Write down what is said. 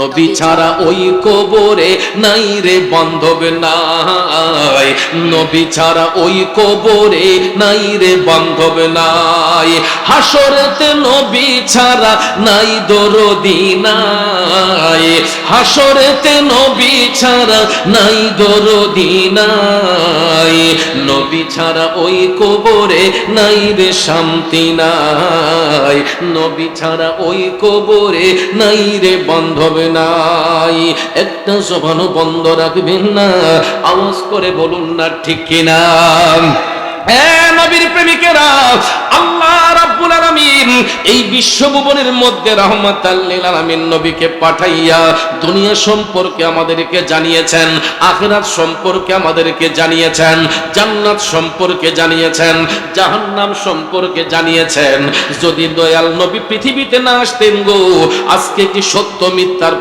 নবী ছাড়া ওই কবরে নাই রে বান্ধব নাই। নবী ছাড়া ওই কবরে নাই রে বান্ধব নাই। হাসরেতে নবী ছাড়া নাই দরদি নাই। হাসরেতে নবী ছাড়া নাই দরদি নবী ছাড়া ওই কবরে নাই রে শান্তি নাই। নবী ছাড়া ওই কবরে নাই রে বান্ধব নাই। একটা জবানও বন্ধ রাখবেন না, আওয়াজ করে বলুন না ঠিক কিনা। এই বিশ্বভুবনের মধ্যে নবীকে পাঠাইয়া দুনিয়া সম্পর্কে আমাদেরকে জানিয়েছেন, আখেরাত সম্পর্কে আমাদেরকে জানিয়েছেন, জান্নাত সম্পর্কে জানিয়েছেন, জাহান্নাম সম্পর্কে জানিয়েছেন। যদি দয়াল নবী পৃথিবীতে না আসতেন গো, আজকে কি সত্য মিথ্যার